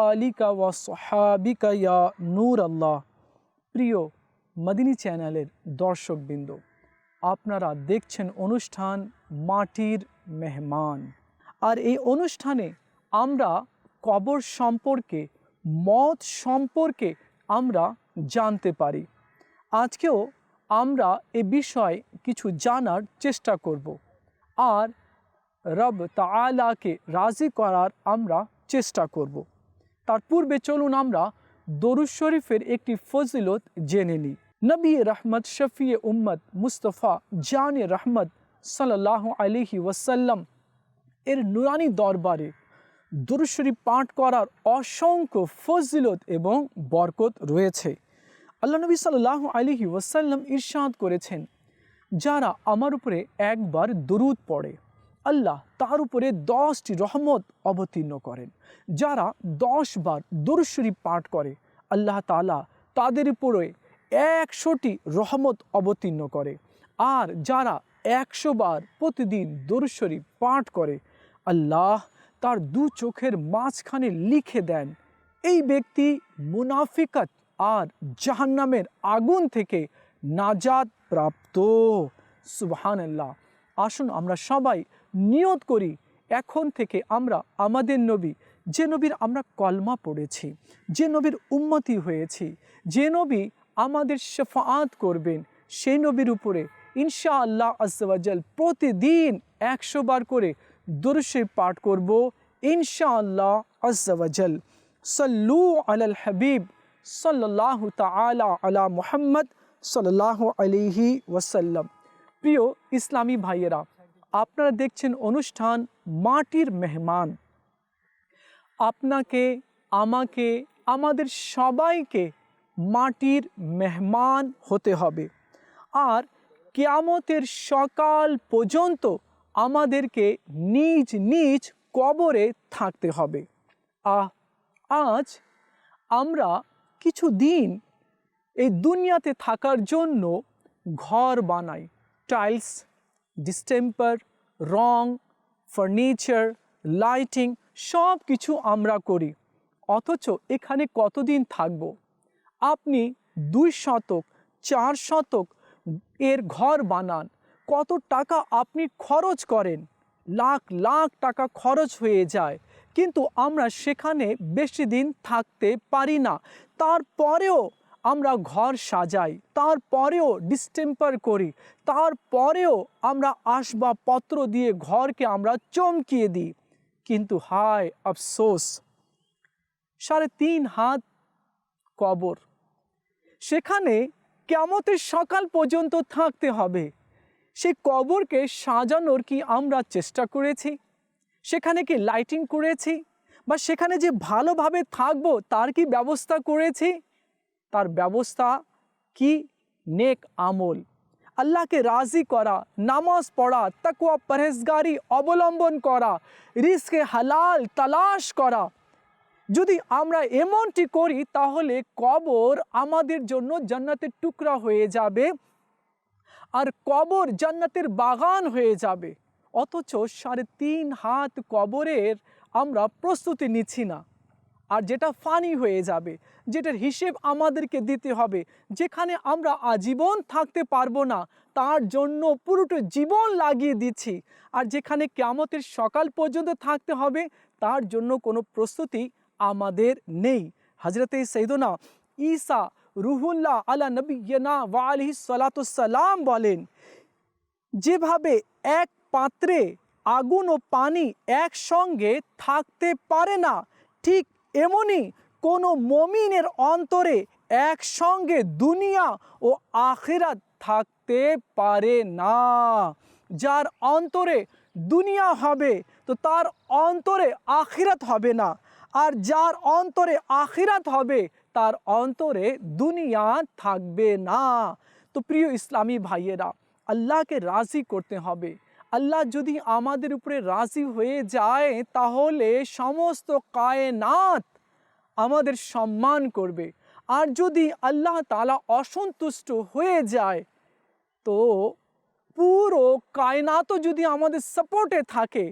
আলিকা নূর আল্লাহ প্রিয় মদিনী চ্যানেলের দর্শকবৃন্দ, আপনারা দেখছেন অনুষ্ঠান মাটির মেহমান। আর এই অনুষ্ঠানে আমরা কবর সম্পর্কে, মত সম্পর্কে আমরা জানতে পারি। আজকেও আমরা এ বিষয়ে কিছু জানার চেষ্টা করব। আর রব তালাকে রাজি করার আমরা চেষ্টা করব। তার পূর্বে চলুন আমরা দরুদ শরীফের একটি ফজিলত জেনে নিই। নবী রহমত শফিয়ে উম্মত, মুস্তফা জানে রহমত সাল্লাহ আলিহি ওয়াসাল্লাম এর নুরানি দরবারে দরুদ শরীফ পাঠ করার অসংখ্য ফজিলত এবং বরকত রয়েছে। আল্লাহ নবী সাল্লাহ আলিহি ওয়াসাল্লাম ইরশাদ করেছেন, যারা আমার উপরে একবার দরুদ পড়ে। আল্লাহ তার উপরে দশটি রহমত অবতীর্ণ করেন, যারা দশ বার দরুদ পাঠ করে। আল্লাহ তালা তাদের উপরে একশোটি রহমত অবতীর্ণ করে আর যারা একশো বার প্রতিদিন দরুদ পাঠ করে, আল্লাহ তার দু চোখের মাঝখানে লিখে দেন, এই ব্যক্তি মুনাফিকাত আর জাহান্নামের আগুন থেকে নাজাদ প্রাপ্ত সুবহান আল্লাহ আসুন আমরা সবাই নিয়ত করি, এখন থেকে আমরা আমাদের নবী, যে নবীর আমরা কলমা পড়েছি, যে নবীর উন্মতি হয়েছি, যে নবী আমাদের শফাত করবেন, সেই নবীর উপরে ইনশা আল্লাহ আজওয়াজাল প্রতিদিন একশো বার করে দুরুশে পাঠ করব ইনশা আল্লাহ আজওয়াজাল সাল্লু আলাল হাবিব সাল্লাহ তালা আলা মুহাম্মদ সাল্লাহ আলিহি ওয়াসাল্লাম। প্রিয় ইসলামী ভাইয়েরা আপনারা দেখছেন অনুষ্ঠান মাটির মেহমান। আপনাকে, আমাকে, আমাদের সবাইকে মাটির মেহমান হতে হবে। আর কেয়ামতের সকাল পর্যন্ত আমাদেরকে নিজ নিজ কবরে থাকতে হবে। আহ, আজ আমরা কিছু দিন এই দুনিয়াতে থাকার জন্য ঘর বানাই, টাইলস ডিস্টেম্পার রং ফার্নিচার লাইটিং সব কিছু আমরা করি। অথচ এখানে কতদিন থাকব? আপনি দুই শতক, চার শতক এর ঘর বানান। কত টাকা আপনি খরচ করেন? লাখ লাখ টাকা খরচ হয়ে যায়। কিন্তু আমরা সেখানে বেশি দিন থাকতে পারি না। তারপরেও আমরা ঘর সাজাই, তারপরেও ডিস্টেম্পার করি, তারপরেও আমরা আসবাবপত্র দিয়ে ঘরকে আমরা চমকিয়ে দিই। কিন্তু হায় আফসোস, সাড়ে তিন হাত কবর, সেখানে কেমতের সকাল পর্যন্ত থাকতে হবে। সে কবরকে সাজানোর কি আমরা চেষ্টা করেছি? সেখানে কি লাইটিং করেছি? বা সেখানে যে ভালোভাবে থাকব, তার কি ব্যবস্থা করেছি? তার ব্যবস্থা কি? নেক আমল। আল্লাহকে রাজি করা, নামাজ পড়া তাকুয়া পরহেজগারি অবলম্বন করা রিস্কে হালাল তালাশ করা। যদি আমরা এমনটি করি, তাহলে কবর আমাদের জন্য জান্নাতের টুকরা হয়ে যাবে আর কবর জান্নাতের বাগান হয়ে যাবে। অথচ সাড়ে তিন হাত কবরের আমরা প্রস্তুতি নিচ্ছি না। আর যেটা ফানি হয়ে যাবে, যেটার হিসেব আমাদেরকে দিতে হবে, যেখানে আমরা আজীবন থাকতে পারব না, তার জন্য পুরোটা জীবন লাগিয়ে দিচ্ছি। আর যেখানে কেমতের সকাল পর্যন্ত থাকতে হবে, তার জন্য কোনো প্রস্তুতি আমাদের নেই। হজরতে সৈদনা ঈসা রুহুল্লাহ আলা নবীনা ওয়ালি সালাতাম বলেন, যেভাবে এক পাত্রে আগুন ও পানি একসঙ্গে থাকতে পারে না, ঠিক এমনই কোনো মমিনের অন্তরে একসঙ্গে দুনিয়া ও আখিরাত থাকতে পারে না। যার অন্তরে দুনিয়া হবে, তো তার অন্তরে আখিরাত হবে না। আর যার অন্তরে আখিরাত হবে, তার অন্তরে দুনিয়া থাকবে না। তো প্রিয় ইসলামী ভাইয়েরা, আল্লাহকে রাজি করতে হবে। আল্লাহ যদি আমাদের উপরে রাজি হয়ে যায়, তাহলে সমস্ত কায়নাত আমাদের সম্মান করবে। আর যদি আল্লাহ তালা অসন্তুষ্ট হয়ে যায়, তো পুরো কায়নাতও যদি আমাদের সাপোর্টে থাকে,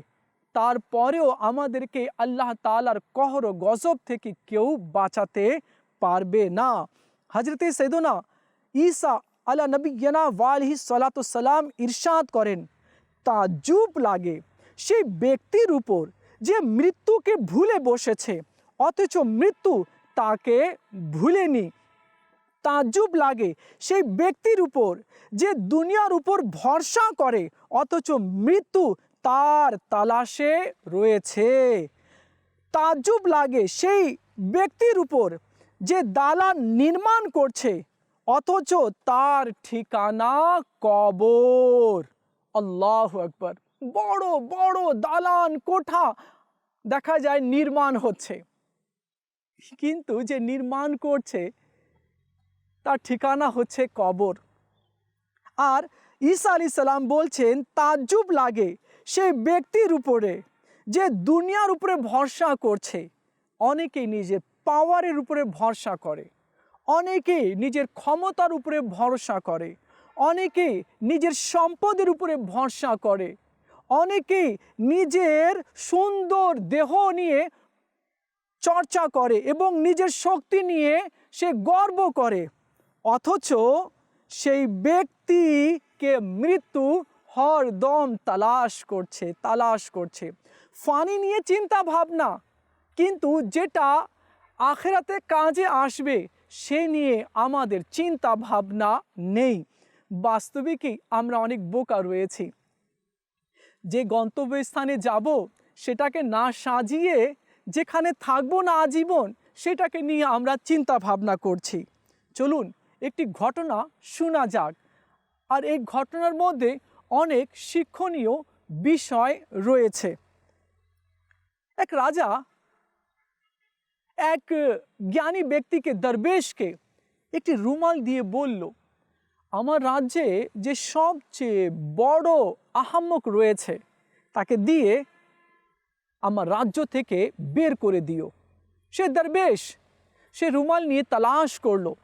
তারপরেও আমাদেরকে আল্লাহ তালার কহর গজব থেকে কেউ বাঁচাতে পারবে না। হজরতে সৈদনা ঈসা নবী ইয়ানা ওয়ালহি সালাতাম ইরশাদ করেন তাজুব লাগে। সেই ব্যক্তির উপর যে মৃত্যুকে ভুলে বসেছে, অথচ মৃত্যু তাকে ভুলেনি তাজ্জুব লাগে। সেই ব্যক্তির উপর যে দুনিয়ার উপর ভরসা করে, অথচ মৃত্যু তার তালাশে রয়েছে। তাজ্জুব লাগে। সেই ব্যক্তির উপর যে দালান নির্মাণ করছে, অথচ তার ঠিকানা কবর। আল্লাহ একবার বড় বড় দালান কোঠা দেখা যায় নির্মাণ হচ্ছে। কিন্তু যে নির্মাণ করছে, তার ঠিকানা হচ্ছে কবর। আর ঈসা আলি সাল্লাম বলছেন, তাজ্জুব লাগে সেই ব্যক্তির উপরে যে দুনিয়ার উপরে ভরসা করছে। অনেকেই নিজের পাওয়ারের উপরে ভরসা করে, অনেকেই নিজের ক্ষমতার উপরে ভরসা করে। অনেকেই নিজের সম্পদের উপরে ভরসা করে। অনেকেই নিজের সুন্দর দেহ নিয়ে চর্চা করে এবং নিজের শক্তি নিয়ে সে গর্ব করে। অথচ সেই ব্যক্তিকে মৃত্যু হরদম তালাশ করছে তালাশ করছে। ফানি নিয়ে চিন্তা ভাবনা, কিন্তু যেটা আখেরাতে কাজে আসবে, সে নিয়ে আমাদের চিন্তা ভাবনা নেই। বাস্তবিকই আমরা অনেক বোকা রয়েছি। যে গন্তব্যস্থানে যাব, সেটাকে না সাজিয়ে যেখানে থাকব না আজীবন, সেটাকে নিয়ে আমরা চিন্তা ভাবনা করছি। চলুন, একটি ঘটনা শোনা যাক। আর এই ঘটনার মধ্যে অনেক শিক্ষণীয় বিষয় রয়েছে। এক রাজা এক জ্ঞানী ব্যক্তিকে দরবেশকে একটি রুমাল দিয়ে বলল আমার রাজ্যে যে সবচেয়ে বড় আহাম্মক রয়েছে, তাকে দিয়ে আমার রাজ্য থেকে বের করে দিও। সে দরবেশ, সে রুমাল নিয়ে তালাশ করল।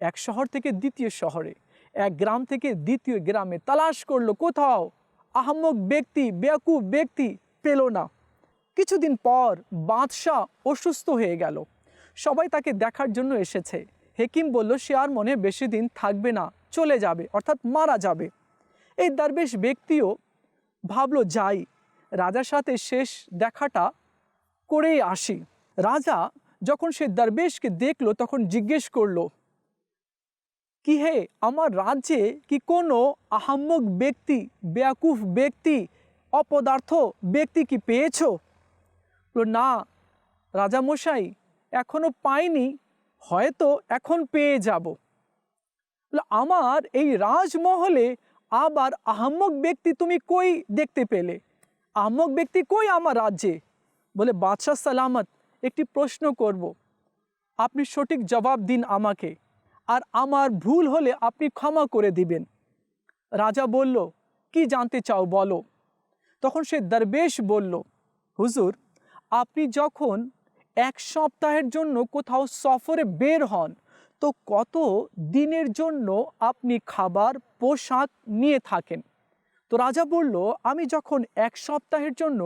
এক শহর থেকে দ্বিতীয় শহরে, এক গ্রাম থেকে দ্বিতীয় গ্রামে তালাশ করল। কোথাও আহম্মক ব্যক্তি, বেয়াকুব ব্যক্তি পেল না। কিছুদিন পর বাদশাহ অসুস্থ হয়ে গেল। সবাই তাকে দেখার জন্য এসেছে। হেকিম বলল, সে আর মনে বেশি দিন থাকবে না। চলে যাবে, অর্থাৎ মারা যাবে। এই দরবেশ ব্যক্তিও ভাবলো, যাই, রাজার সাথে শেষ দেখাটা করেই আসি। রাজা যখন সে দরবেশকে দেখল, তখন জিজ্ঞেস করল, কি হে, আমার রাজ্যে কি কোনো আহাম্মক ব্যক্তি, বেয়াকুফ ব্যক্তি, অপদার্থ ব্যক্তি কি পেয়েছ? না, রাজামশাই, এখনও পাইনি, হয়তো এখন পেয়ে যাব। আমার এই রাজমহলে আবার আহাম্মক ব্যক্তি তুমি কই দেখতে পেলে? আহাম্মক ব্যক্তি কই আমার রাজ্যে? বলে, বাদশাহ সালামত, একটি প্রশ্ন করব। আপনি সঠিক জবাব দিন আমাকে, আর আমার ভুল হলে আপনি ক্ষমা করে দিবেন। রাজা বলল, কি জানতে চাও বলো। তখন সে দরবেশ বলল, হুজুর, আপনি যখন এক সপ্তাহের জন্য কোথাও সফরে বের হন তো কত দিনের জন্য আপনি খাবার, পোশাক নিয়ে থাকেন? তো রাজা বলল, আমি যখন এক সপ্তাহের জন্য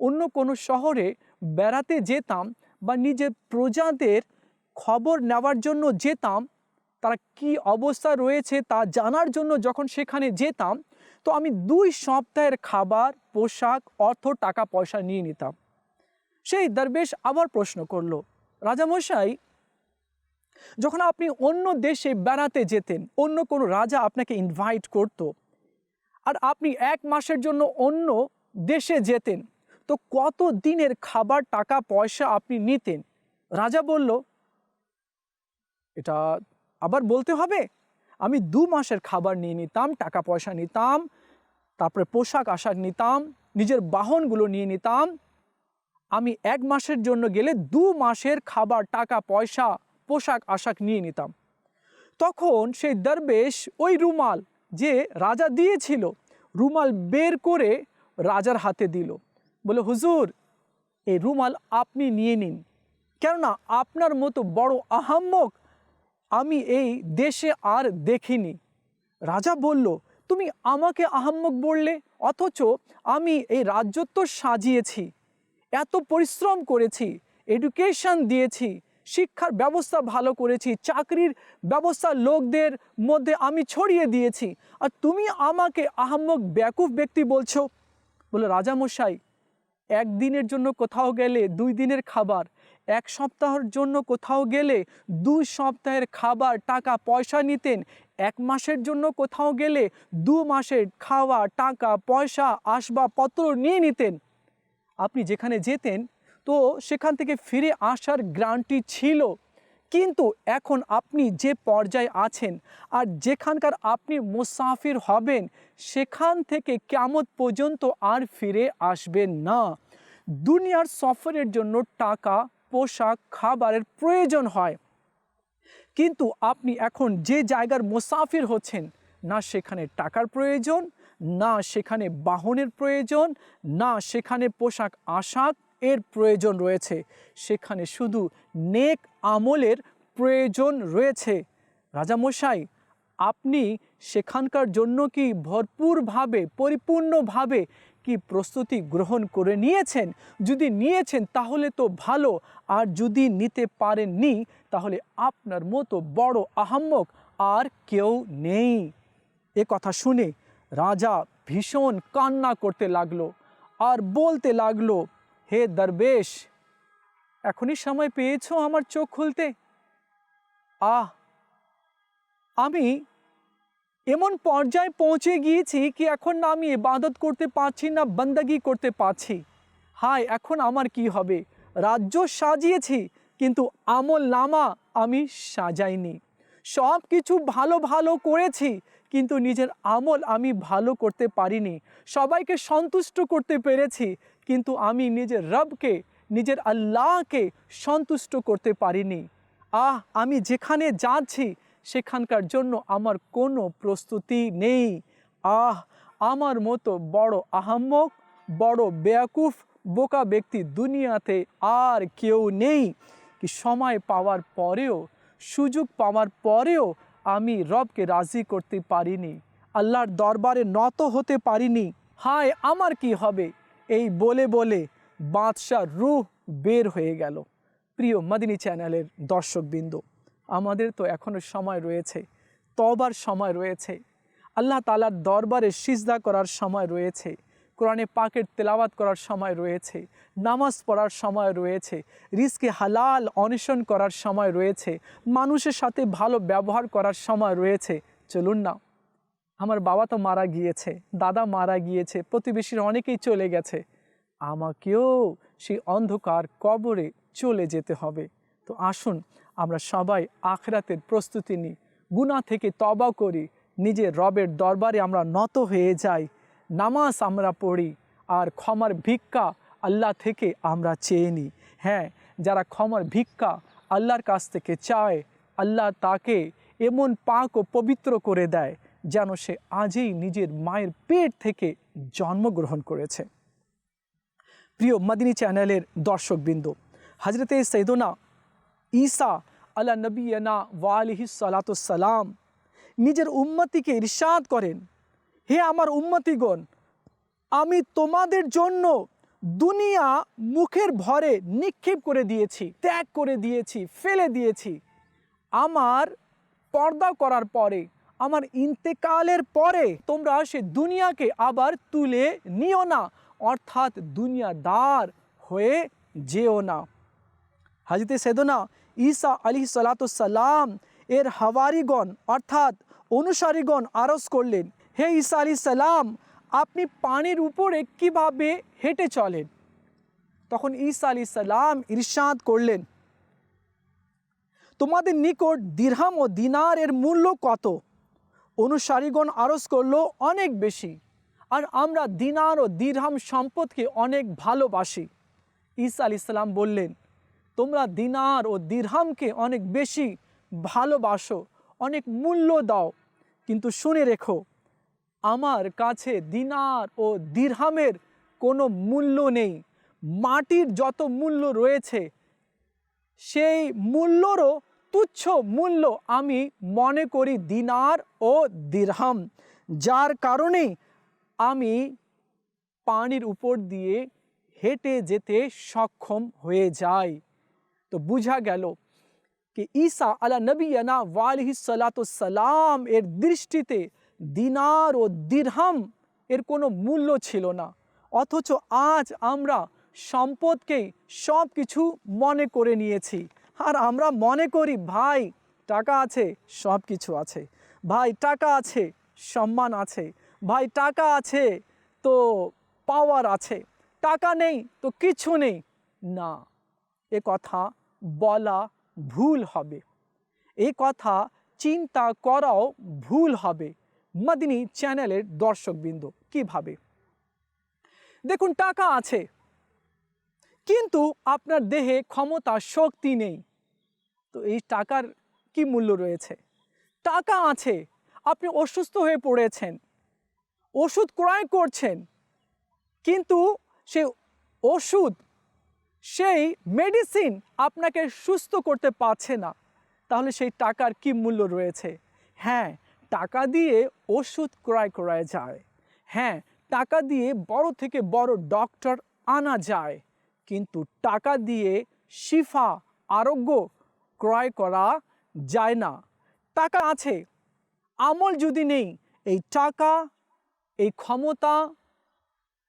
অন্য কোনো শহরে বেড়াতে যেতাম বা নিজের প্রজাদের খবর নেওয়ার জন্য যেতাম, তারা কি অবস্থা রয়েছে তা জানার জন্য যখন সেখানে যেতাম, তো আমি দুই সপ্তাহের খাবার, পোশাক, অর্থ, টাকা, পয়সা নিয়ে নিতাম। সেই দরবেশ আবার প্রশ্ন করল, রাজামশাই যখন আপনি অন্য দেশে বেড়াতে যেতেন, অন্য কোনো রাজা আপনাকে ইনভাইট করত, আর আপনি এক মাসের জন্য অন্য দেশে যেতেন, তো কত দিনের খাবার, টাকা, পয়সা আপনি নিতেন? রাজা বলল, এটা আবার বলতে হবে? আমি দু মাসের খাবার নিয়ে নিতাম, টাকা, পয়সা নিতাম, তারপরে পোশাক, আশাক নিতাম, নিজের বাহনগুলো নিয়ে নিতাম। আমি এক মাসের জন্য গেলে দু মাসের খাবার, টাকা, পয়সা পোশাক আশাক নিয়ে নিতাম। তখন সেই দরবেশ ওই রুমাল যে রাজা দিয়েছিল, রুমাল বের করে রাজার হাতে দিল। বলে, হুজুর, এই রুমাল আপনি নিয়ে নিন। কেননা আপনার মতো বড় আহাম্মক আমি এই দেশে আর দেখিনি। রাজা বলল, তুমি আমাকে আহাম্মক বললে, অথচ আমি এই রাজ্যত্ব সাজিয়েছি। এত পরিশ্রম করেছি এডুকেশন দিয়েছি শিক্ষার ব্যবস্থা ভালো করেছি, চাকরির ব্যবস্থা লোকদের মধ্যে আমি ছড়িয়ে দিয়েছি। আর তুমি আমাকে আহাম্মক ব্যাকুফ ব্যক্তি বলছো? বলে রাজামশাই, একদিনের জন্য কোথাও গেলে দুই দিনের খাবার, এক সপ্তাহের জন্য কোথাও গেলে দুই সপ্তাহের খাবার, টাকা পয়সা নিতেন, এক মাসের জন্য কোথাও গেলে দু মাসের খাওয়া, টাকা পয়সা, আসবাবপত্র নিয়ে নিতেন। আপনি যেখানে যেতেন তো সেখান থেকে ফিরে আসার গ্রান্টি ছিল। কিন্তু এখন আপনি যে পর্যায়ে আছেন আর যেখানকার আপনি মুসাফির হবেন, সেখান থেকে কেমত পর্যন্ত আর ফিরে আসবেন না। দুনিয়ার সফরের জন্য টাকা, পোশাক, খাবারের প্রয়োজন হয়। কিন্তু আপনি এখন যে জায়গার মুসাফির হচ্ছেন, না সেখানে টাকার প্রয়োজন, না সেখানে বাহনের প্রয়োজন, না সেখানে পোশাক আশাক এর প্রয়োজন রয়েছে। সেখানে শুধু নেক আমলের প্রয়োজন রয়েছে। রাজামশাই আপনি সেখানকার জন্য কি ভরপুরভাবে, পরিপূর্ণভাবে কি প্রস্তুতি গ্রহণ করে নিয়েছেন? যদি নিয়েছেন, তাহলে তো ভালো। আর যদি নিতে পারেননি, তাহলে আপনার মতো বড় আহাম্মক আর কেউ নেই। এ কথা শুনে রাজা ভীষণ কান্না করতে লাগল আর বলতে লাগল হে দরবেশ, এখনই সময় পেয়েছ আমার চোখ খুলতে। আহ, আমি এমন পর্যায়ে পৌঁছে গিয়েছি কি এখন না আমি ইবাদত করতে পারছি না, বন্দাগি করতে পারছি। হায়, এখন আমার কি হবে? রাজ্য সাজিয়েছি, কিন্তু আমল নামা আমি সাজাইনি। সব কিছু ভালো ভালো করেছি, কিন্তু নিজের আমল আমি ভালো করতে পারিনি। সবাইকে সন্তুষ্ট করতে পেরেছি কিন্তু আমি নিজের রবকে, নিজের আল্লাহকে সন্তুষ্ট করতে পারিনি। আহ, আমি যেখানে যাচ্ছি, সেখানকার জন্য আমার কোনো প্রস্তুতি নেই। আহ, আমার মতো বড় আহাম্মক, বড় বেয়াকুফ, বোকা ব্যক্তি দুনিয়াতে আর কেউ নেই। কি সময় পাওয়ার পরেও, সুযোগ পাওয়ার পরেও আমি রবকে রাজি করতে পারিনি। আল্লাহর দরবারে নত হতে পারিনি। হায়, আমার কি হবে? এই বলে বলে বাদশাহ রুহ বের হয়ে গেল। প্রিয় মদিনী চ্যানেলের দর্শকবৃন্দ, আমাদের তো এখনও সময় রয়েছে, তবার সময় রয়েছে। আল্লাহ তালার দরবারে সিজদা করার সময় রয়েছে, কোরআনে পাকের তেলাওয়াত করার সময় রয়েছে, নামাজ পড়ার সময় রয়েছে রিস্কে হালাল অন্বেষণ করার সময় রয়েছে, মানুষের সাথে ভালো ব্যবহার করার সময় রয়েছে। চলুন না। আমার বাবা তো মারা গিয়েছে, দাদা মারা গিয়েছে, প্রতিবেশীর অনেকেই চলে গেছে। আমাকেও সেই অন্ধকার কবরে চলে যেতে হবে। তো আসুন, আমরা সবাই আখরাতের প্রস্তুতি নিই। গুণা থেকে তবা করি। নিজের রবের দরবারে আমরা নত হয়ে যাই। নামাজ আমরা পড়ি আর ক্ষমার ভিক্ষা আল্লাহ থেকে আমরা চেয়ে নিই। হ্যাঁ যারা ক্ষমার ভিক্ষা আল্লাহর কাছ থেকে চায়, আল্লাহ তাকে এমন পাক ও পবিত্র করে দেয়। যেন সে আজই নিজের মায়ের পেট থেকে জন্মগ্রহণ করেছে। প্রিয় মদিনী চ্যানেলের দর্শকবৃন্দ, হজরতে সৈদনা ঈসা আল্লাহ নবীনা ওয়ালিহি সালাতাম নিজের উম্মতিকে ইরশাদ করেন, হে আমার উম্মতিগণ, আমি তোমাদের জন্য দুনিয়া মুখের ভরে নিক্ষেপ করে দিয়েছি, ত্যাগ করে দিয়েছি, ফেলে দিয়েছি। আমার পর্দা করার পরে আমার ইন্তেকালের পরে তোমরা সে দুনিয়াকে আবার তুলে নিও না, অর্থাৎ দুনিয়াদার হয়ে যেও না। হাজিতে সেদনা ঈসা আলী সালাতাম এর হাওয়ারিগণ, অর্থাৎ অনুসারীগণ আরজ করলেন, হে ঈসা আলী সালাম, আপনি পানির উপরে কীভাবে হেঁটে চলেন? তখন ঈসা আলী সালাম ইরশাদ করলেন, তোমাদের নিকট দিরহাম ও দিনার এর মূল্য কত? অনুসারীগণ আরজ করল অনেক বেশি, আর আমরা দিনার ও দিরহাম সম্পদকে অনেক ভালোবাসি। ঈসা আলি সাল্লাম বললেন, তোমরা দিনার ও দিরহামকে অনেক বেশি ভালোবাসো, অনেক মূল্য দাও। কিন্তু শুনে রেখো, আমার কাছে দিনার ও দিরহামের কোনো মূল্য নেই। মাটির যত মূল্য রয়েছে, সেই মূল্যরও তুচ্ছ মূল্য আমি মনে করি দিনার ও দিরহাম, যার কারণে আমি পানির উপর দিয়ে হেঁটে যেতে সক্ষম হয়ে যাই। তো বুঝা গেল কি ঈসা আলা নবীনা ওয়ালিহি সালাম এর দৃষ্টিতে দিনার ও দিরহাম এর কোনো মূল্য ছিল না। অথচ আজ আমরা সম্পদকে সব কিছু মনে করে নিয়েছি। আর আমরা মনে করি, ভাই, টাকা আছে সব কিছু আছে। ভাই, টাকা আছে, সম্মান আছে। ভাই, টাকা আছে, তো পাওয়ার আছে। টাকা নেই, তো কিছু নেই। না, এ কথা বলা ভুল হবে। এই কথা চিন্তা করাও ভুল হবে। মদিনী চ্যানেলের দর্শকবৃন্দ, কীভাবে? দেখুন, টাকা আছে। কিন্তু আপনার দেহে ক্ষমতা, শক্তি নেই। তো এই টাকার কি মূল্য রয়েছে? টাকা আছে। আপনি অসুস্থ হয়ে পড়েছেন। ওষুধ ক্রয় করছেন। কিন্তু সে ওষুধ, সেই মেডিসিন আপনাকে সুস্থ করতে পারছে না। তাহলে সেই টাকার কি মূল্য রয়েছে? হ্যাঁ টাকা দিয়ে ওষুধ ক্রয় করা যায়। হ্যাঁ টাকা দিয়ে বড় থেকে বড় ডক্টর আনা যায়। কিন্তু টাকা দিয়ে শিফা আরোগ্য ক্রয় করা যায় না। টাকা আছে, আমল যদি নেই, এই টাকা, এই ক্ষমতা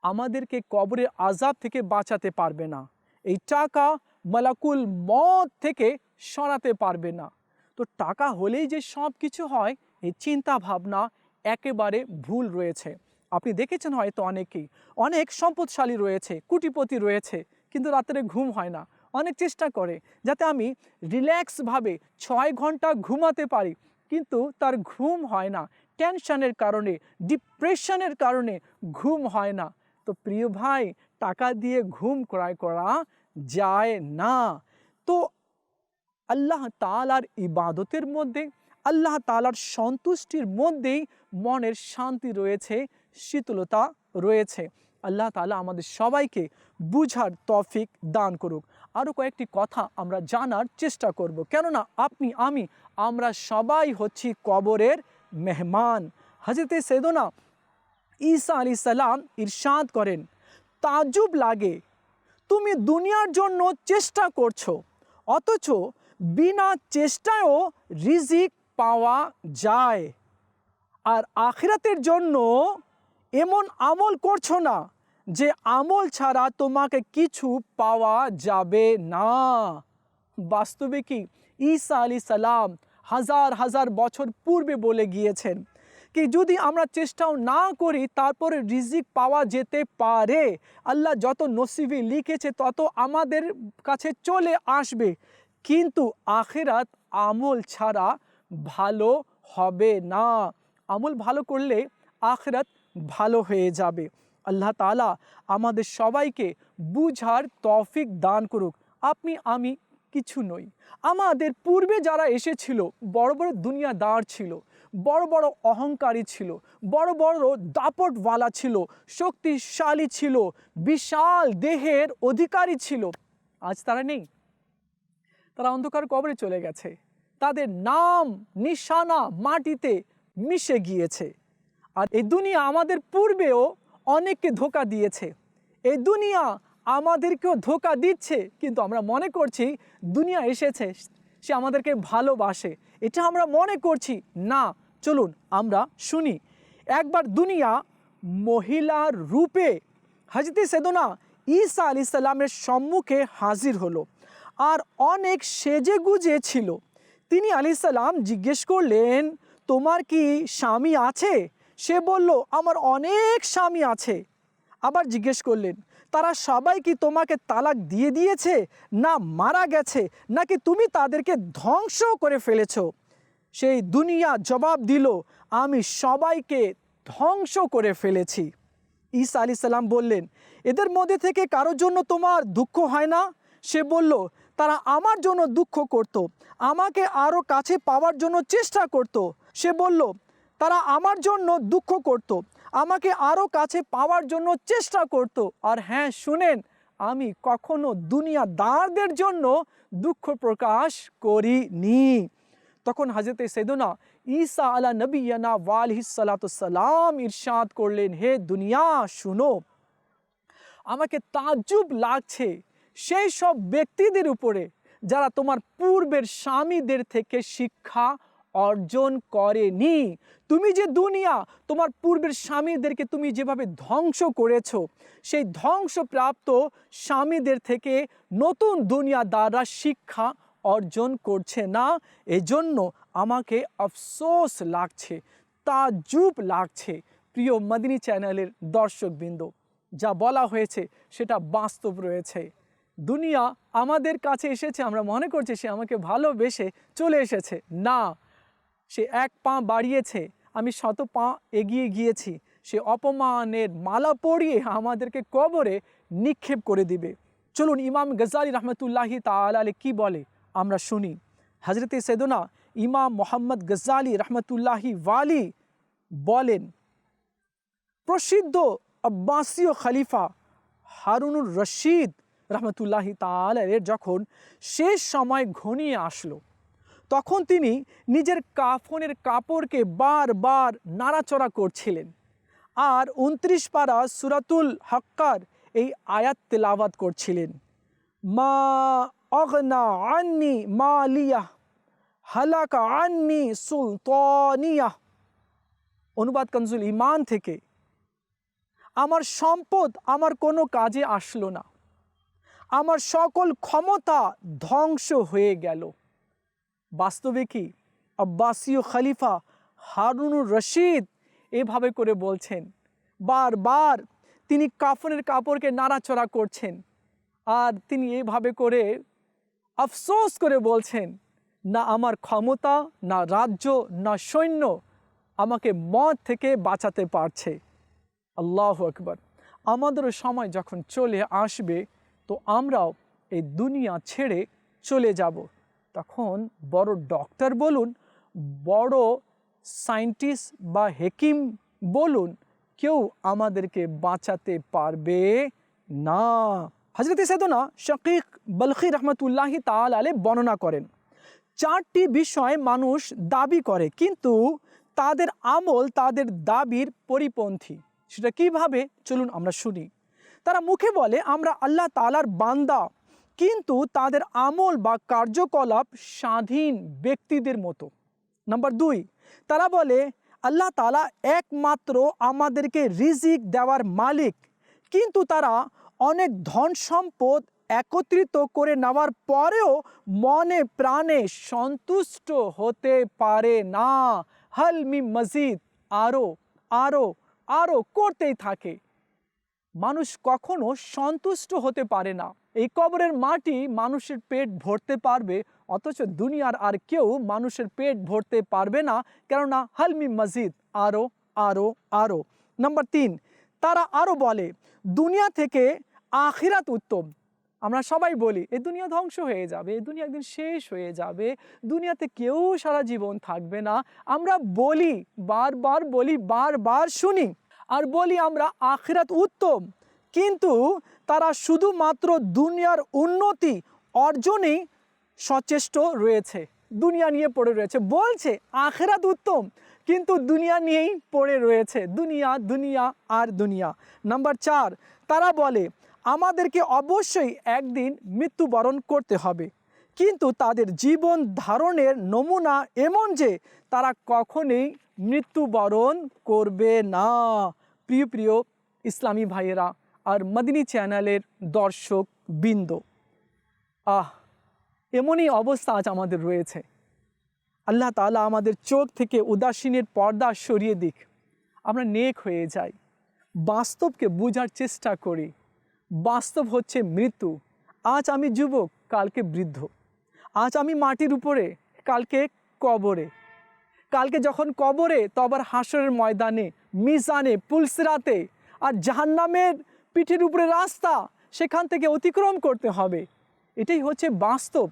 আমাদেরকে কবরের আজাব থেকে বাঁচাতে পারবে না। এই টাকা মালাকুল মত থেকে সরাতে পারবে না। তো টাকা হলেই যে সব কিছু হয়, এই চিন্তা ভাবনা একেবারে ভুল রয়েছে। আপনি দেখেছেন হয়তো অনেকেই। অনেক সম্পদশালী রয়েছে, কুটিপতি রয়েছে কিন্তু রাত্রে ঘুম হয় না। অনেক চেষ্টা করে যাতে আমি রিল্যাক্সভাবে ছয় ঘণ্টা ঘুমাতে পারি। কিন্তু তার ঘুম হয় না। টেনশনের কারণে, ডিপ্রেশনের কারণে ঘুম হয় না। তো প্রিয় ভাই, টাকা দিয়ে ঘুম ক্রয় করা যায় না। তো আল্লাহ তালার ইবাদতের মধ্যে, আল্লাহ তালার সন্তুষ্টির মধ্যেই মনের শান্তি রয়েছে, শীতলতা রয়েছে। আল্লাহ তালা আমাদের সবাইকে বুঝার তফিক দান করুক। আরও কয়েকটি কথা আমরা জানার চেষ্টা করব। কেননা আপনি, আমি, আমরা সবাই হচ্ছি কবরের মেহমান। হজরতে সেদনা ঈসা আলি সালাম ইরশাদ করেন, তাজুব লাগে, তুমি দুনিয়ার জন্য চেষ্টা করছ, অথচ বিনা চেষ্টায়ও রিজিক পাওয়া যায়। আর আখিরাতের জন্য এমন আমল করছ না যে আমল ছাড়া তোমাকে কিছু পাওয়া যাবে না। বাস্তবে কি? ঈসা আলী সালাম হাজার হাজার বছর পূর্বে বলে গিয়েছেন কি, যদি আমরা চেষ্টাও না করি, তারপরে রিজিক পাওয়া যেতে পারে। আল্লাহ যত নসিবি লিখেছে, তত আমাদের কাছে চলে আসবে। কিন্তু আখেরাত আমল ছাড়া ভালো হবে না। আমল ভালো করলে আখেরাত ভালো হয়ে যাবে। আল্লাহ তালা আমাদের সবাইকে বুঝার তৌফিক দান করুক। আপনি, আমি কিছু নই। আমাদের পূর্বে যারা এসেছিল, বড় বড় দুনিয়া দুনিয়াদার ছিল, বড় বড় অহংকারী ছিল, বড় বড় দাপটওয়ালা ছিল, শক্তিশালী ছিল, বিশাল দেহের অধিকারী ছিল, আজ তারা নেই। তারা অন্ধকার কবরে চলে গেছে। তাদের নাম নিশানা মাটিতে মিশে গিয়েছে। আর এই দুনিয়া আমাদের পূর্বেও অনেককে ধোকা দিয়েছে। এই দুনিয়া আমাদেরকেও ধোকা দিচ্ছে, কিন্তু আমরা মনে করছি দুনিয়া এসেছে, সে আমাদেরকে ভালোবাসে। এটা আমরা মনে করছি, না, চলুন আমরা শুনি। একবার দুনিয়া মহিলার রূপে হাজরতে সেদনা ঈসা আলি সাল্লামের সম্মুখে হাজির হলো, আর অনেক সেজে গুজে ছিল। তিনি আলি সাল্লাম জিজ্ঞেস করলেন, তোমার কি স্বামী আছে? সে বলল, আমার অনেক স্বামী আছে। আবার জিজ্ঞেস করলেন, তারা সবাই কি তোমাকে তালাক দিয়ে দিয়েছে? না মারা গেছে, নাকি তুমি তাদেরকে ধ্বংস করে ফেলেছো? সেই দুনিয়া জবাব দিল, আমি সবাইকে ধ্বংস করে ফেলেছি। ঈসা আলি সাল্লাম বললেন, এদের মধ্যে থেকে কারোর জন্য তোমার দুঃখ হয় না? সে বলল, তারা আমার জন্য দুঃখ করত, আমাকে আরও কাছে পাওয়ার জন্য চেষ্টা করত। সে বলল তারা আমার জন্য দুঃখ করত, আমাকে আরও কাছে পাওয়ার জন্য চেষ্টা করত। আর হ্যাঁ শুনেন, আমি কখনো দুনিয়াদারদের জন্য দুঃখ প্রকাশ করিনি। তখন হাজরতে সেদনা ঈসা আলা নবীনা ওয়ালহিসালাম ইরশাদ করলেন, হে দুনিয়া, শুনো, আমাকে তাজ্জুব লাগছে সেই সব ব্যক্তিদের উপরে যারা তোমার পূর্বের স্বামীদের থেকে শিক্ষা অর্জন করেনি। তুমি যে দুনিয়া, তোমার পূর্বের স্বামীদেরকে তুমি যেভাবে ধ্বংস করেছ, সেই ধ্বংসপ্রাপ্ত স্বামীদের থেকে নতুন দুনিয়াদাররা শিক্ষা অর্জন করছে না। এজন্য আমাকে আফসোস লাগছে তাজুব লাগছে, প্রিয় মদিনী চ্যানেলের দর্শকবৃন্দ। যা বলা হয়েছে, সেটা বাস্তব রয়েছে। দুনিয়া আমাদের কাছে এসেছে, আমরা মনে করছি সে আমাকে ভালোবেসে চলে এসেছে। না সে এক পা বাড়িয়েছে, আমি শত পা এগিয়ে গিয়েছি। সে অপমানের মালা পরিয়ে আমাদেরকে কবরে নিক্ষেপ করে দিবে। চলুন ইমাম গজালি রহমতুল্লাহি তালে কি বলে? আমরা শুনি হজরতে সেদনা ইমাম মোহাম্মদ গজালি রহমতুল্লাহি ওয়ালি বলেন, প্রসিদ্ধ আব্বাসীয় খলিফা হারুনুর রশিদ রহমতুল্লাহি তালের যখন শেষ সময় ঘনিয়ে আসলো তখন তিনি নিজের কাফনের কাপড়কে বারবার নাড়াচড়া করছিলেন। আর উনত্রিশ পারা সুরাতুল হক্কার এই আয়াত তেলাওয়াত করছিলেন। মা অগনা আন্নি মালিয়া, হালাকা আন্নি সুলতনিয়া। অনুবাদ কনজুল ইমান থেকে, আমার সম্পদ আমার কোনো কাজে আসলো না। আমার সকল ক্ষমতা ধ্বংস হয়ে গেল। বাস্তবে কি? আব্বাসীয় খালিফা হারুনুর রশিদ এভাবে করে বলছেন, বারবার তিনি কাফনের কাপড়কে নাড়াচড়া করছেন আর তিনি এইভাবে করে আফসোস করে বলছেন, না আমার ক্ষমতা, না রাজ্য, না সৈন্য আমাকে মদ থেকে বাঁচাতে পারছে। আল্লাহ আকবর। আমাদেরও সময় যখন চলে আসবে, তো আমরাও এই দুনিয়া ছেড়ে চলে যাব। তখন বড় ডক্টর বলুন, বড় সায়েন্টিস্ট বা হেকিম বলুন, কেউ আমাদেরকে বাঁচাতে পারবে না। হজরত সেদনা শকিক বলখি রহমতুল্লাহি তাল আলে বর্ণনা করেন, চারটি বিষয় মানুষ দাবি করে, কিন্তু তাদের আমল, তাদের দাবির পরিপন্থী। সেটা কীভাবে? চলুন আমরা শুনি। তারা মুখে বলে, আমরা আল্লাহ তালার বান্দা। কিন্তু তাদের আমল বা কার্যকলাপ স্বাধীন ব্যক্তিদের মতো। নাম্বার দুই, তারা বলে, আল্লাহ তালা একমাত্র আমাদেরকে রিজিক দেওয়ার মালিক। কিন্তু তারা অনেক ধন সম্পদ একত্রিত করে নেওয়ার পরেও মনে প্রাণে সন্তুষ্ট হতে পারে না। হালমি মজিদ আরও আরও আরও করতেই থাকে। মানুষ কখনো সন্তুষ্ট হতে পারে না। এই কবরের মাটি মানুষের পেট ভরতে পারবে, অথচ দুনিয়ার আর কেউ মানুষের পেট ভরতে পারবে না, কেননা হালমি মসজিদ আরও আরও আরও নাম্বার তিন, তারা আরও বলে, দুনিয়া থেকে আখিরাত উত্তম। আমরা সবাই বলি, এ দুনিয়া ধ্বংস হয়ে যাবে, এ দুনিয়া একদিন শেষ হয়ে যাবে, দুনিয়াতে কেউ সারা জীবন থাকবে না। আমরা বলি, বারবার বলি, বারবার শুনি। আর বলি আমরা আখিরাত উত্তম। কিন্তু তারা শুধুমাত্র দুনিয়ার উন্নতি অর্জনেই সচেষ্ট রয়েছে। দুনিয়া নিয়ে পড়ে রয়েছে। বলছে আখেরাত উত্তম, কিন্তু দুনিয়া নিয়েই পড়ে রয়েছে। দুনিয়া দুনিয়া আর দুনিয়া। নাম্বার চার, তারা বলে, আমাদেরকে অবশ্যই একদিন মৃত্যুবরণ করতে হবে। কিন্তু তাদের জীবন ধারণের নমুনা এমন যে তারা কখনোই মৃত্যুবরণ করবে না। প্রিয় প্রিয় ইসলামী ভাইয়েরা, আর মদিনী চ্যানেলের দর্শক বৃন্দ আহ, এমনই অবস্থা আজ আমাদের রয়েছে। আল্লাহ তালা আমাদের চোখ থেকে উদাসীনের পর্দা সরিয়ে দিক। আমরা নেক হয়ে যাই। বাস্তবকে বোঝার চেষ্টা করি। বাস্তব হচ্ছে মৃত্যু। আজ আমি যুবক, কালকে বৃদ্ধ। আজ আমি মাটির উপরে, কালকে কবরে। কালকে যখন কবরে তো আবার হাসরের ময়দানে, মিজানে, পুলসরাতে আর জাহান্নামের পিঠের উপরে রাস্তা, সেখান থেকে অতিক্রম করতে হবে। এটাই হচ্ছে বাস্তব।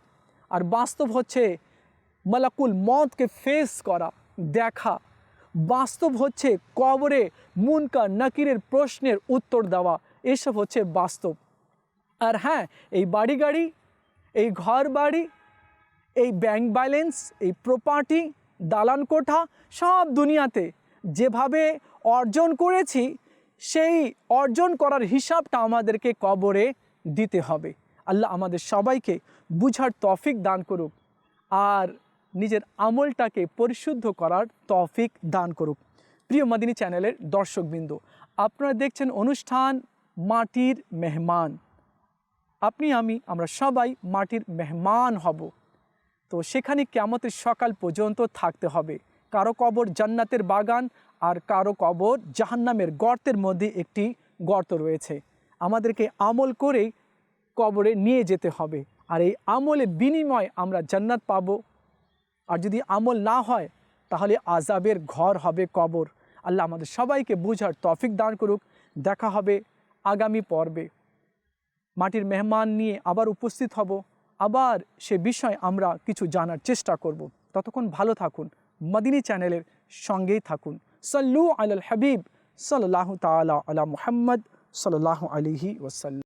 আর বাস্তব হচ্ছে মালাকুল মতকে ফেস করা, দেখা। বাস্তব হচ্ছে কবরে মুনকা নাকিরের প্রশ্নের উত্তর দেওয়া। এসব হচ্ছে বাস্তব। আর হ্যাঁ এই বাড়ি গাড়ি এই ঘর বাড়ি এই ব্যাংক ব্যালেন্স এই প্রপার্টি দালান কোঠা সব দুনিয়াতে যেভাবে অর্জন করেছি, সেই অর্জন করার হিসাবটা আমাদেরকে কবরে দিতে হবে। আল্লাহ আমাদের সবাইকে বুঝার তফিক দান করুক আর নিজের আমলটাকে পরিশুদ্ধ করার তফিক দান করুক। প্রিয় মাদিনী চ্যানেলের দর্শকবৃন্দ, আপনারা দেখছেন অনুষ্ঠান মাটির মেহমান। আপনি, আমি, আমরা সবাই মাটির মেহমান হব। তো সেখানে কেমতের সকাল পর্যন্ত থাকতে হবে। কারও কবর জান্নাতের বাগান আর কারও কবর জাহান্নামের গর্তের মধ্যে একটি গর্ত রয়েছে। আমাদেরকে আমল করেই কবরে নিয়ে যেতে হবে। আর এই আমলের বিনিময় আমরা জান্নাত পাব। আর যদি আমল না হয়, তাহলে আজাবের ঘর হবে কবর। আল্লাহ আমাদের সবাইকে বুঝার তফিক দান করুক। দেখা হবে আগামী পর্বে। মাটির মেহমান নিয়ে আবার উপস্থিত হব। আবার সে বিষয় আমরা কিছু জানার চেষ্টা করব। ততক্ষণ ভালো থাকুন, মদিনী চ্যানেলের সঙ্গেই থাকুন। সাল্লু আল হাবিব সাল্লাহ তালা আলা মুহাম্মদ সাল্লাহ আলিহি ওসাল্লাম